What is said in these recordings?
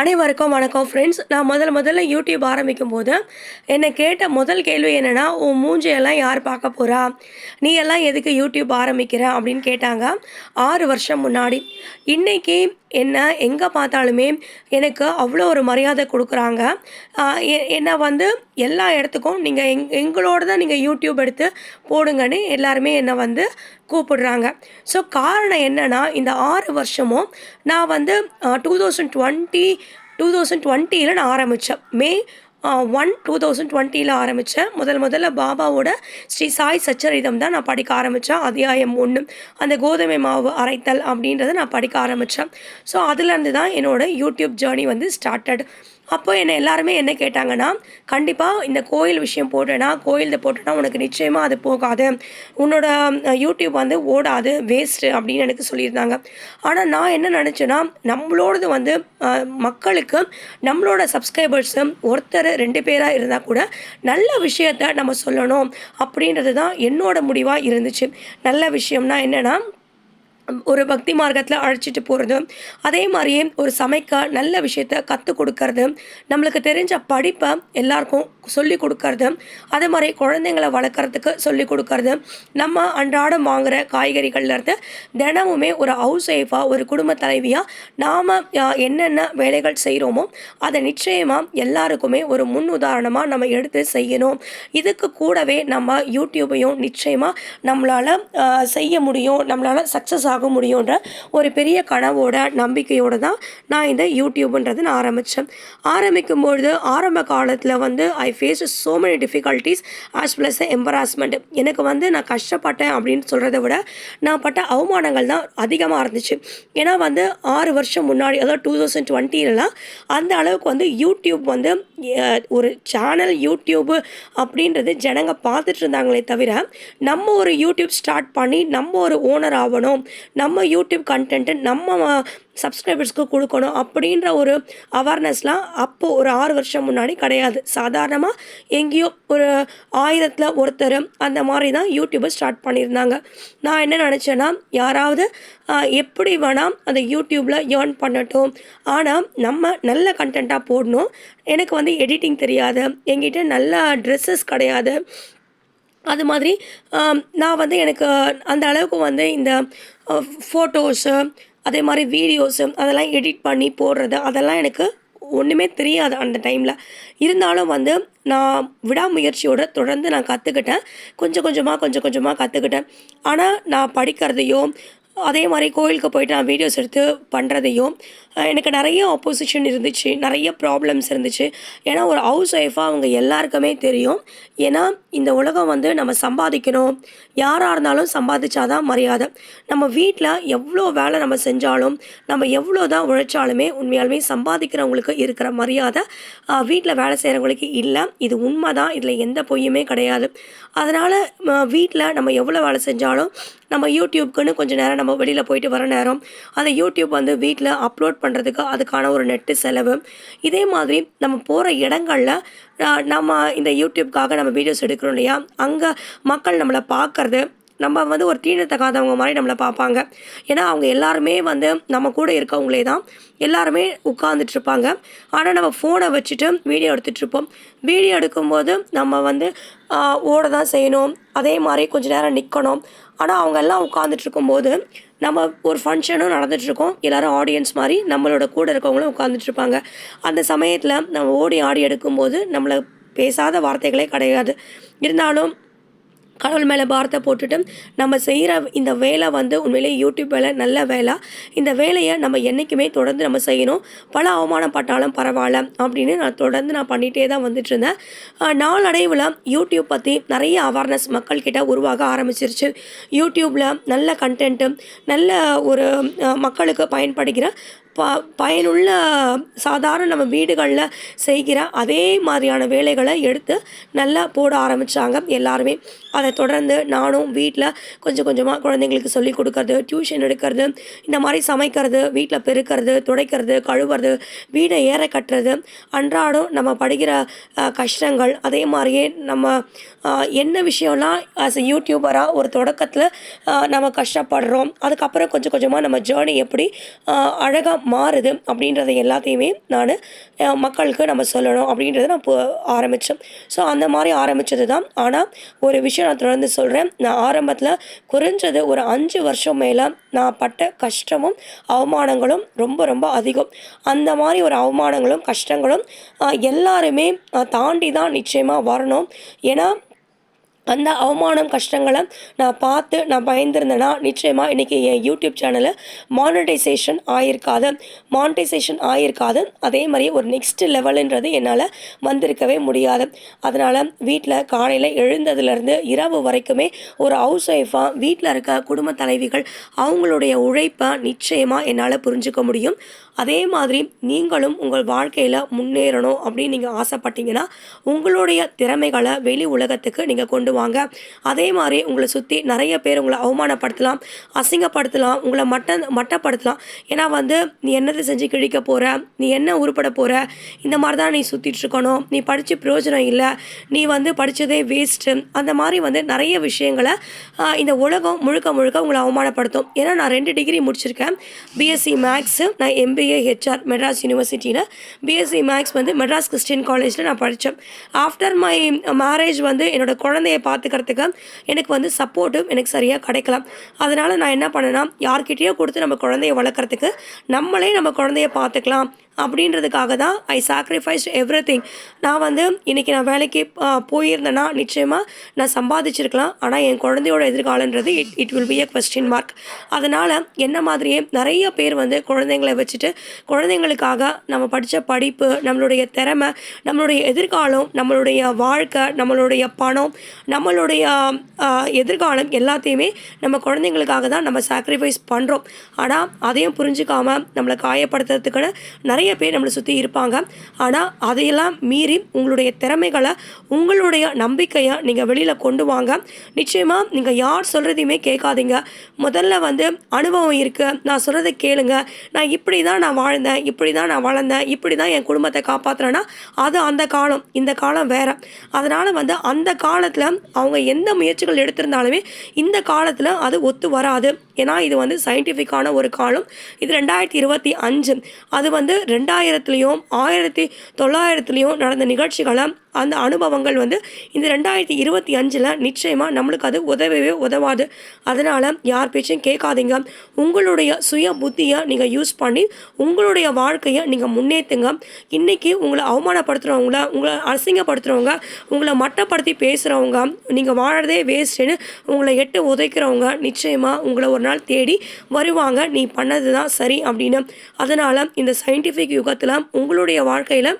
அனைவருக்கும் வணக்கம் ஃப்ரெண்ட்ஸ் நான் முதல்ல முதல்ல யூடியூப் ஆரம்பிக்கும் போது என்னை கேட்ட முதல் கேள்வி என்னென்னா உன் மூஞ்சையெல்லாம் யார் பார்க்க போகிறா நீ எல்லாம் எதுக்கு யூடியூப் ஆரம்பிக்கிற? அப்படின்னு கேட்டாங்க. ஆறு வருஷம் முன்னாடி. இன்றைக்கி என்ன எங்கே பார்த்தாலுமே எனக்கு அவ்வளோ ஒரு மரியாதை கொடுக்குறாங்க. என்னை வந்து எல்லா இடத்துக்கும் நீங்கள் எங் எங்களோட தான் நீங்கள் யூடியூப் எடுத்து போடுங்கன்னு எல்லாருமே என்னை வந்து கூப்பிடுறாங்க. ஸோ காரணம் என்னென்னா இந்த ஆறு வருஷமும் நான் வந்து two thousand twenty two thousand டுவெண்ட்டியில் நான் ஆரம்பித்தேன் மே ஒன் டூ தௌசண்ட் டுவெண்ட்டியில் ஆரம்பித்தேன் முதல் முதல்ல பாபாவோட ஸ்ரீ சாய் சச்சரிதம் தான் நான் படிக்க ஆரம்பித்தேன் அத்தியாயம் ஒன்று அந்த கோதுமை மாவு அரைத்தல் அப்படின்றத நான் படிக்க ஆரம்பித்தேன் ஸோ அதுலேருந்து தான் என்னோடய யூடியூப் ஜேர்னி வந்து ஸ்டார்டட் அப்போ என்னை எல்லாருமே என்ன கேட்டாங்கன்னா கண்டிப்பாக இந்த கோயில் விஷயம் போட்டேன்னா கோயில் போட்டேன்னா உனக்கு நிச்சயமாக அது போகாது. உன்னோட யூடியூப் வந்து ஓடாது வேஸ்ட்டு அப்படின்னு எனக்கு சொல்லியிருந்தாங்க. ஆனால் நான் என்ன நினச்சேன்னா நம்மளோடது வந்து மக்களுக்கு நம்மளோட சப்ஸ்கிரைபர்ஸு ஒருத்தர் ரெண்டு பேராக இருந்தால் கூட நல்ல விஷயத்த நம்ம சொல்லணும் அப்படின்றது தான் என்னோட முடிவாக இருந்துச்சு. நல்ல விஷயம்னா என்னென்னா ஒரு பக்தி மார்க்கத்தில் அழைச்சிட்டு போகிறது அதே மாதிரியே ஒரு சமைக்க நல்ல விஷயத்த கற்றுக் கொடுக்கறது. நம்மளுக்கு தெரிஞ்ச படிப்பை எல்லாருக்கும் சொல்லி கொடுக்கறது. அதே மாதிரி குழந்தைங்களை வளர்க்குறதுக்கு சொல்லி கொடுக்கறது. நம்ம அன்றாடம் வாங்குகிற காய்கறிகள்லேருந்து தினமுமே ஒரு ஹவுஸ் ஒய்ஃபாக ஒரு குடும்ப தலைவியாக நாம் என்னென்ன வேலைகள் செய்கிறோமோ அதை நிச்சயமாக எல்லாருக்குமே ஒரு முன் உதாரணமாக நம்ம எடுத்து செய்யணும். இதுக்கு கூடவே நம்ம யூடியூபையும் நிச்சயமாக நம்மளால் செய்ய முடியும். நம்மளால் சக்ஸஸ் ஆகும் ஆக முடியுன்ற ஒரு பெரிய கனவோட நம்பிக்கையோடு தான் நான் இந்த யூடியூப்ன்றது நான் ஆரம்பித்தேன் ஆரம்பிக்கும்பொழுது ஆரம்ப காலத்தில் வந்து I face so many difficulties as plus embarrassment எனக்கு வந்து நான் கஷ்டப்பட்டேன் அப்படின்னு சொல்கிறத விட நான் பட்ட அவமானங்கள் தான் அதிகமாக இருந்துச்சு. ஏன்னா வந்து ஆறு வருஷம் முன்னாடி அதாவது டூ தௌசண்ட் டுவெண்ட்டிலலாம் அந்த அளவுக்கு வந்து யூடியூப் வந்து ஒரு சேனல் யூடியூப் அப்படின்றது ஜனங்க பார்த்துட்டு இருந்தாங்களே தவிர நம்ம ஒரு யூடியூப் ஸ்டார்ட் பண்ணி நம்ம ஒரு ஓனர் ஆகணும். நம்ம யூடியூப் கண்டென்ட்டு நம்ம சப்ஸ்கிரைபர்ஸ்க்கு கொடுக்கணும் அப்படின்ற ஒரு அவேர்னஸ்லாம் அப்போது ஒரு ஆறு வருஷம் முன்னாடி கிடையாது. சாதாரணமாக எங்கேயோ ஒரு ஆயிரத்தில் ஒருத்தர் அந்த மாதிரி தான் யூடியூபை ஸ்டார்ட் பண்ணியிருந்தாங்க. நான் என்ன நினச்சேன்னா யாராவது எப்படி வேணால் அந்த யூடியூப்பில் ஏர்ன் பண்ணட்டும். ஆனால் நம்ம நல்ல கண்டென்ட்டாக போடணும். எனக்கு வந்து எடிட்டிங் தெரியாது. என்கிட்ட நல்ல ட்ரெஸ்ஸஸ் கிடையாது. அது மாதிரி நான் வந்து எனக்கு அந்த அளவுக்கு வந்து இந்த ஃபோட்டோஸு அதே மாதிரி வீடியோஸு அதெல்லாம் எடிட் பண்ணி போடுறது அதெல்லாம் எனக்கு ஒன்றுமே தெரியாது அந்த டைமில் இருந்தாலும் வந்து நான் விடாமுயற்சியோட தொடர்ந்து நான் கற்றுக்கிட்டேன் கொஞ்சம் கொஞ்சமாக கொஞ்சம் கொஞ்சமாக கற்றுக்கிட்டேன் ஆனால் நான் படிக்கிறதையோ அதே மாதிரி கோயிலுக்கு போயிட்டு நான் வீடியோஸ் எடுத்து பண்ணுறதையும் எனக்கு நிறைய ஆப்போசிஷன் இருந்துச்சு நிறைய ப்ராப்ளம்ஸ் இருந்துச்சு. ஏன்னா ஒரு ஹவுஸ் ஒய்ஃபாக அவங்க எல்லாருக்குமே தெரியும். ஏன்னா இந்த உலகம் வந்து நம்ம சம்பாதிக்கணும் யாராக இருந்தாலும் சம்பாதிச்சாதான் மரியாதை. நம்ம வீட்டில் எவ்வளோ வேலை நம்ம செஞ்சாலும் நம்ம எவ்வளோ தான் உழைச்சாலுமே உண்மையாலுமே சம்பாதிக்கிறவங்களுக்கு இருக்கிற மரியாதை வீட்டில் வேலை செய்கிறவங்களுக்கு இல்லை. இது உண்மை தான் இதில் எந்த பொய்யுமே கிடையாது. அதனால் வீட்டில் நம்ம எவ்வளோ வேலை செஞ்சாலும் நம்ம யூடியூப்க்குன்னு கொஞ்சம் நேரம் நம்ம வெளியில் போயிட்டு வர நேரம் அந்த யூடியூப் வந்து வீட்டில் அப்லோட் பண்ணுறதுக்கு அதுக்கான ஒரு நெட்டு செலவு. இதே மாதிரி நம்ம போகிற இடங்களில் நம்ம இந்த யூடியூப்காக நம்ம வீடியோஸ் எடுக்கிறோம் இல்லையா? அங்கே மக்கள் நம்மளை பார்க்கறது நம்ம வந்து ஒரு தீண்டத்தகாதவங்க மாதிரி நம்மளை பார்ப்பாங்க. ஏன்னா அவங்க எல்லாருமே வந்து நம்ம கூட இருக்கவங்களே தான் எல்லாருமே உட்காந்துட்ருப்பாங்க ஆனால் நம்ம ஃபோனை வச்சுட்டு வீடியோ எடுத்துகிட்டு இருப்போம். வீடியோ எடுக்கும்போது நம்ம வந்து ஓட தான் செய்யணும். அதே மாதிரி கொஞ்ச நேரம் நிற்கணும் ஆனால் அவங்க எல்லாம் உட்காந்துட்ருக்கும்போது நம்ம ஒரு ஃபங்க்ஷனும் நடந்துகிட்ருக்கோம் எல்லாரும் ஆடியன்ஸ் மாதிரி நம்மளோட கூட இருக்கவங்களும் உட்காந்துட்ருப்பாங்க அந்த சமயத்தில் நம்ம ஓடி ஆடி எடுக்கும்போது நம்மளை பேசாத வார்த்தைகளே கிடையாது. இருந்தாலும் கடவுள் மேலே பாரத்தை போட்டுட்டு நம்ம செய்கிற இந்த வேலை வந்து உண்மையிலே யூடியூப் வேலை நல்ல வேலை. இந்த வேலையை நம்ம என்றைக்குமே தொடர்ந்து நம்ம செய்யணும். பல அவமானப்பட்டாலும் பரவாயில்ல அப்படின்னு நான் தொடர்ந்து நான் பண்ணிகிட்டே தான் வந்துட்டு இருந்தேன் நாளடைவில் யூடியூப் பற்றி நிறைய அவேர்னஸ் மக்கள்கிட்ட உருவாக ஆரம்பிச்சிருச்சு. யூடியூப்பில் நல்ல கண்டென்ட்டு நல்ல ஒரு மக்களுக்கு பயன்படுகிற ப பயனுள்ள சாதாரண நம்ம வீடுகளில் செய்கிற அதே மாதிரியான வேலைகளை எடுத்து நல்லா போட ஆரம்பித்தாங்க எல்லாருமே. அதை தொடர்ந்து நானும் வீட்டில் கொஞ்சம் கொஞ்சமாக குழந்தைங்களுக்கு சொல்லிக் கொடுக்கறது டியூஷன் எடுக்கிறது இந்த மாதிரி சமைக்கிறது வீட்டில் பெருக்கிறது துடைக்கிறது கழுவுறது வீடை ஏற கட்டுறது அன்றாடம் நம்ம படிக்கிற கஷ்டங்கள் அதே மாதிரியே நம்ம என்ன விஷயம்லாம் ஆஸ் எ யூடியூபராக ஒரு தொடக்கத்தில் நம்ம கஷ்டப்படுறோம். அதுக்கப்புறம் கொஞ்சம் கொஞ்சமாக நம்ம ஜேர்னி எப்படி அழகாக மாறுது அப்படின்றத எல்லாத்தையுமே நான் மக்களுக்கு நம்ம சொல்லணும் அப்படின்றத நான் இப்போ ஆரம்பித்தேன் ஸோ அந்த மாதிரி ஆரம்பித்தது தான். ஆனால் ஒரு விஷயம் நான் தொடர்ந்து சொல்கிறேன் நான் ஆரம்பத்தில் குறைஞ்சது ஒரு அஞ்சு வருஷம் மேலே நான் பட்ட கஷ்டமும் அவமானங்களும் ரொம்ப ரொம்ப அதிகம். அந்த மாதிரி ஒரு அவமானங்களும் கஷ்டங்களும் எல்லாருமே தாண்டி தான் நிச்சயமாக வரணும். ஏன்னா அந்த அவமானம் கஷ்டங்களை நான் பார்த்து நான் பயந்துருந்தேன்னா நிச்சயமாக இன்றைக்கி என் யூடியூப் சேனலில் மானிட்டைசேஷன் ஆயிருக்காது. மானிட்டைசேஷன் ஆயிருக்காது. அதே மாதிரி ஒரு நெக்ஸ்ட் லெவலுன்றது என்னால் வந்திருக்கவே முடியாது. அதனால் வீட்டில் காலையில் எழுந்ததுலேருந்து இரவு வரைக்குமே ஒரு ஹவுஸ் ஒய்ஃபாக வீட்டில் இருக்க குடும்ப தலைவிகள் அவங்களுடைய உழைப்பை நிச்சயமாக என்னால் புரிஞ்சுக்க முடியும். அதே மாதிரி நீங்களும் உங்கள் வாழ்க்கையில் முன்னேறணும் அப்படின்னு நீங்கள் ஆசைப்பட்டீங்கன்னா உங்களுடைய திறமைகளை வெளி உலகத்துக்கு நீங்கள் கொண்டு வாங்க. அதே மாதிரி உங்களை சுற்றி நிறைய பேர் உங்களை அவமானப்படுத்தலாம் அசிங்கப்படுத்தலாம் உங்களை மட்ட மட்டப்படுத்தலாம். ஏன்னா வந்து நீ என்னது செஞ்சு கிழிக்க போகிற நீ என்ன உருப்பட போகிற இந்த மாதிரி தான் நீ சுற்றிட்டு இருக்கணும். நீ படித்து பிரயோஜனம் இல்லை. நீ வந்து படித்ததே வேஸ்ட்டு அந்த மாதிரி வந்து நிறைய விஷயங்களை இந்த உலகம் முழுக்க முழுக்க உங்களை அவமானப்படுத்தும். ஏன்னா நான் ரெண்டு டிகிரி முடிச்சிருக்கேன். பிஎஸ்சி மேக்ஸு நான் எம்பிஏ ஹெச்ஆர் மெட்ராஸ் யூனிவர்சிட்டியில் பிஎஸ்சி மேக்ஸ் வந்து மெட்ராஸ் கிறிஸ்டியன் காலேஜில் நான் படித்தேன் ஆஃப்டர் மை மேரேஜ் வந்து என்னோட குழந்தைய பார்த்துக்கிறதுக்கு எனக்கு வந்து சப்போர்ட்டும் எனக்கு சரியாக கிடைக்கலாம் அதனால் நான் என்ன பண்ணேன்னா யார்கிட்டேயோ கொடுத்து நம்ம குழந்தைய வளர்க்குறதுக்கு நம்மளே நம்ம குழந்தைய பார்த்துக்கலாம். அப்படின்றதுக்காக தான் ஐ சாக்ரிஃபைஸ் எவ்ரி திங் நான் வந்து இன்றைக்கி நான் வேலைக்கு போயிருந்தேன்னா நிச்சயமாக நான் சம்பாதிச்சிருக்கலாம். ஆனால் என் குழந்தையோட எதிர்காலன்றது it it will be a question mark அதனால் என்ன மாதிரியே நிறைய பேர் வந்து குழந்தைங்களை வச்சுட்டு குழந்தைங்களுக்காக நம்ம படித்த படிப்பு நம்மளுடைய திறமை நம்மளுடைய எதிர்காலம் நம்மளுடைய வாழ்க்கை நம்மளுடைய பணம் நம்மளுடைய எதிர்காலம் எல்லாத்தையுமே நம்ம குழந்தைங்களுக்காக தான் நம்ம சாக்ரிஃபைஸ் பண்ணுறோம் ஆனால் அதையும் புரிஞ்சுக்காமல் நம்மளை காயப்படுத்துறதுக்குன்னு நிறைய நிறைய பேர் நம்மளை சுற்றி இருப்பாங்க. ஆனால் அதையெல்லாம் மீறி உங்களுடைய திறமைகளை உங்களுடைய நம்பிக்கையை நீங்கள் வெளியில் கொண்டு வாங்க. நிச்சயமாக நீங்கள் யார் சொல்கிறதையுமே கேட்காதீங்க. முதல்ல வந்து அனுபவம் இருக்குது நான் சொல்கிறத கேளுங்க. நான் இப்படி தான் நான் வாழ்ந்தேன் இப்படி தான் நான் வளர்ந்தேன் இப்படி தான் என் குடும்பத்தை காப்பாற்றுறேன்னா அது அந்த காலம் இந்த காலம் வேறு. அதனால் வந்து அந்த காலத்தில் அவங்க எந்த முயற்சிகள் எடுத்திருந்தாலுமே இந்த காலத்தில் அது ஒத்து வராது. ஏன்னா இது வந்து சயின்டிஃபிக்கான ஒரு காலம். இது ரெண்டாயிரத்தி இருபத்தி அஞ்சு. அது வந்து ரெண்டாயிரத்துலேயும் ஆயிரத்தி தொள்ளாயிரத்துலேயும் நடந்த நிகழ்ச்சிகளை அந்த அனுபவங்கள் வந்து இந்த ரெண்டாயிரத்தி இருபத்தி அஞ்சில் நிச்சயமாக நம்மளுக்கு அது உதவவே உதவாது. அதனால் யார் பேச்சையும் கேட்காதீங்க. உங்களுடைய சுய புத்தியை நீங்கள் யூஸ் பண்ணி உங்களுடைய வாழ்க்கையை நீங்கள் முன்னேற்றுங்க இன்றைக்கி உங்களை அவமானப்படுத்துகிறவங்கள உங்களை அசிங்கப்படுத்துகிறவங்க உங்களை மட்டப்படுத்தி பேசுகிறவங்க நீங்கள் வாழறதே வேஸ்ட்டுன்னு உங்களை எட்டு உதைக்கிறவங்க நிச்சயமாக உங்களை ஒரு நாள் தேடி வருவாங்க. நீ பண்ணது தான் சரி அப்படின்னு. அதனால் இந்த சயின்டிஃபிக் யுகத்தில் உங்களுடைய வாழ்க்கையில்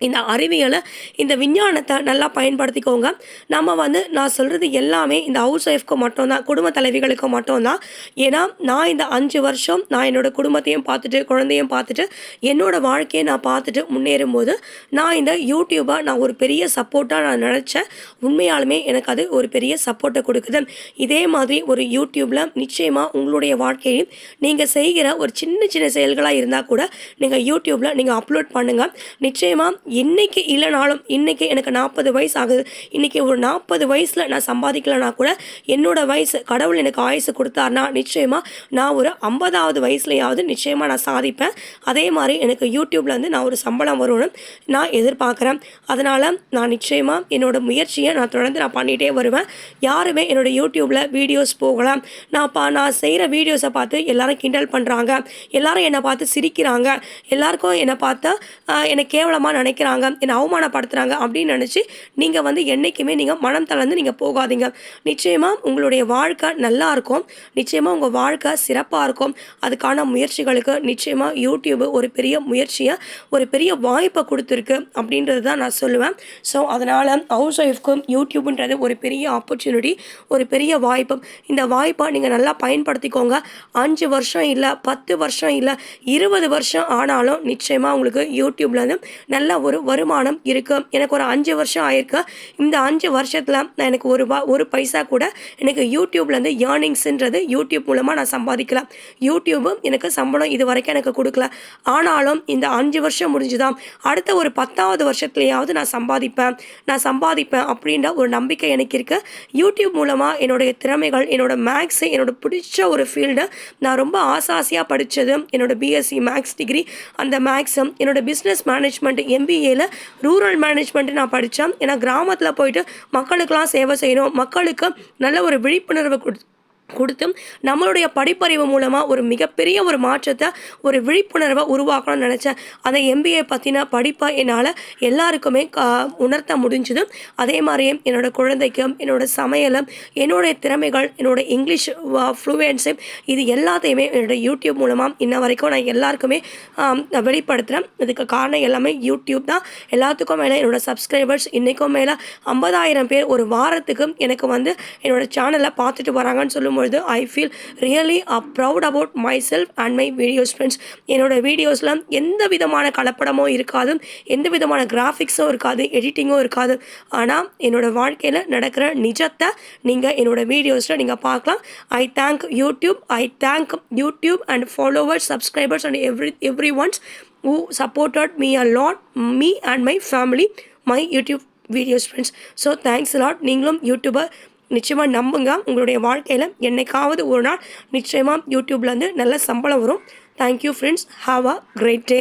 இந்த அறிவியலை இந்த விஞ்ஞானத்தை நல்லா பயன்படுத்திக்கோங்க. நம்ம வந்து நான் சொல்கிறது எல்லாமே இந்த ஹவுஸ் ஒய்ஃப்க்கு மட்டும்தான் குடும்ப தலைவிகளுக்கு மட்டும்தான். ஏன்னா நான் இந்த அஞ்சு வருஷம் நான் என்னோடய குடும்பத்தையும் பார்த்துட்டு குழந்தையும் பார்த்துட்டு என்னோடய வாழ்க்கையை நான் பார்த்துட்டு முன்னேறும்போது நான் இந்த யூடியூப்பை நான் ஒரு பெரிய சப்போர்ட்டாக நான் நினச்சேன் உண்மையாலுமே எனக்கு அது ஒரு பெரிய சப்போர்ட்டை கொடுக்குது. இதே மாதிரி ஒரு யூடியூப்பில் நிச்சயமாக உங்களுடைய வாழ்க்கையையும் நீங்கள் செய்கிற ஒரு சின்ன சின்ன செயல்களாக இருந்தால் கூட நீங்கள் யூடியூப்பில் நீங்கள் அப்லோட் பண்ணுங்கள் நிச்சயமாக இன்றைக்கி இல்லைனாலும் இன்றைக்கி எனக்கு நாற்பது வயசு ஆகுது இன்றைக்கி ஒரு நாற்பது வயசில் நான் சம்பாதிக்கலனா கூட என்னோடய வயசு கடவுள் எனக்கு ஆயுசு கொடுத்தாருனா நிச்சயமாக நான் ஒரு ஐம்பதாவது வயசுலையாவது நிச்சயமாக நான் சாதிப்பேன். அதே மாதிரி எனக்கு யூடியூப்பில் வந்து நான் ஒரு சம்பளம் வரும்னு நான் எதிர்பார்க்குறேன். அதனால் நான் நிச்சயமாக என்னோட முயற்சியை நான் தொடர்ந்து நான் பண்ணிகிட்டே வருவேன். யாருமே என்னோட யூடியூப்பில் வீடியோஸ் போகலாம் நான் பா நான் செய்கிற வீடியோஸை பார்த்து எல்லாரும் கிண்டல் பண்ணுறாங்க எல்லோரும் என்னை பார்த்து சிரிக்கிறாங்க. எல்லாருக்கும் என்னை பார்த்தா என்னை கேவலமாக நினைக்கிறாங்க என்னை அவமானப்படுத்துகிறாங்க அப்படின்னு நினச்சி நீங்கள் வந்து என்றைக்குமே நீங்கள் மனம் தளர்ந்து நீங்கள் போகாதீங்க. நிச்சயமாக உங்களுடைய வாழ்க்கை நல்லா இருக்கும். நிச்சயமாக உங்கள் வாழ்க்கை சிறப்பாக இருக்கும். அதுக்கான முயற்சிகளுக்கு நிச்சயமாக யூடியூப் ஒரு பெரிய முயற்சியை ஒரு பெரிய வாய்ப்பை கொடுத்துருக்கு அப்படின்றது தான் நான் சொல்லுவேன். ஸோ அதனால் ஹவுஸ் ஒய்ஃப்க்கும் யூடியூப்ன்றது ஒரு பெரிய ஆப்பர்ச்சுனிட்டி ஒரு பெரிய வாய்ப்பு. இந்த வாய்ப்பை நீங்கள் நல்லா பயன்படுத்திக்கோங்க. அஞ்சு வருஷம் இல்லை பத்து வருஷம் இல்லை இருபது வருஷம் ஆனாலும் நிச்சயமாக உங்களுக்கு யூடியூப்லேருந்து நல்ல ஒரு வருமானம் இருக்கு. எனக்கு ஒரு அஞ்சு வருஷம் ஆயிருக்கு. இந்த அஞ்சு வருஷத்தில் நான் எனக்கு ஒரு வா ஒரு பைசா கூட எனக்கு யூடியூப்லேருந்து ஏர்னிங்ஸுன்றது யூடியூப் மூலமாக நான் சம்பாதிக்கலாம் யூடியூபும் எனக்கு சம்பளம் இது வரைக்கும் எனக்கு கொடுக்கல. ஆனாலும் இந்த அஞ்சு வருஷம் முடிஞ்சுதான். அடுத்த ஒரு பத்தாவது வருஷத்துலையாவது நான் சம்பாதிப்பேன். நான் சம்பாதிப்பேன் அப்படின்ற ஒரு நம்பிக்கை எனக்கு இருக்குது யூடியூப் மூலமாக என்னுடைய திறமைகள் என்னோட மேக்ஸு என்னோட பிடிச்ச ஒரு ஃபீல்டு நான் ரொம்ப ஆசாசியாக படித்தது என்னோட பிஎஸ்சி மேக்ஸ் டிகிரி அந்த மேக்ஸும் என்னோட பிஸ்னஸ் மேனேஜ்மெண்ட் எம்பி எம்பிஏல ரூரல் மேனேஜ்மெண்ட் நான் படித்தேன் ஏன்னா கிராமத்தில் போயிட்டு மக்களுக்கெல்லாம் சேவை செய்யணும். மக்களுக்கு நல்ல ஒரு விழிப்புணர்வு கொடு கொடுத்தும் நம்மளுடைய படிப்பறிவு மூலமாக ஒரு மிகப்பெரிய ஒரு மாற்றத்தை ஒரு விழிப்புணர்வை உருவாக்கணும்னு நினச்சேன். அந்த எம்பிஏ பற்றின படிப்பை என்னால் எல்லாருக்குமே உணர்த்த முடிஞ்சுது. அதே மாதிரியே என்னோட குழந்தைக்கும் என்னோட சமையலும் என்னுடைய திறமைகள் என்னோட இங்கிலீஷ் ஃப்ளூயன்ஸு இது எல்லாத்தையுமே என்னோட யூடியூப் மூலமாக இன்ன வரைக்கும் நான் எல்லாருக்குமே நான் வெளிப்படுத்துகிறேன் இதுக்கு காரணம் எல்லாமே யூடியூப் தான். எல்லாத்துக்கும் மேலே என்னோடய சப்ஸ்கிரைபர்ஸ் இன்றைக்கும் மேலே ஐம்பதாயிரம் பேர் ஒரு வாரத்துக்கு எனக்கு வந்து என்னோட சேனலை பார்த்துட்டு வராங்கன்னு சொல்லும்போது சொல்லும்பொழுது I feel really a proud about myself and my videos friends என்னோட வீடியோஸில் எந்த விதமான கலப்படமும் இருக்காது எந்த விதமான கிராஃபிக்ஸும் இருக்காது எடிட்டிங்கும் இருக்காது. ஆனால் என்னோட வாழ்க்கையில் நடக்கிற நிஜத்தை நீங்கள் என்னோட வீடியோஸில் நீங்கள் பார்க்கலாம். I thank YouTube I thank YouTube and followers subscribers and every every ones who supported me a lot me and my family my YouTube videos friends so thanks lot நீங்களும் யூடியூபர் நிச்சயமாக நம்புங்க. உங்களுடைய வாழ்க்கையில் என்னைக்காவது ஒரு நாள் நிச்சயமாக யூடியூப்லேருந்து நல்ல சம்பளம் வரும். Thank you friends have a great day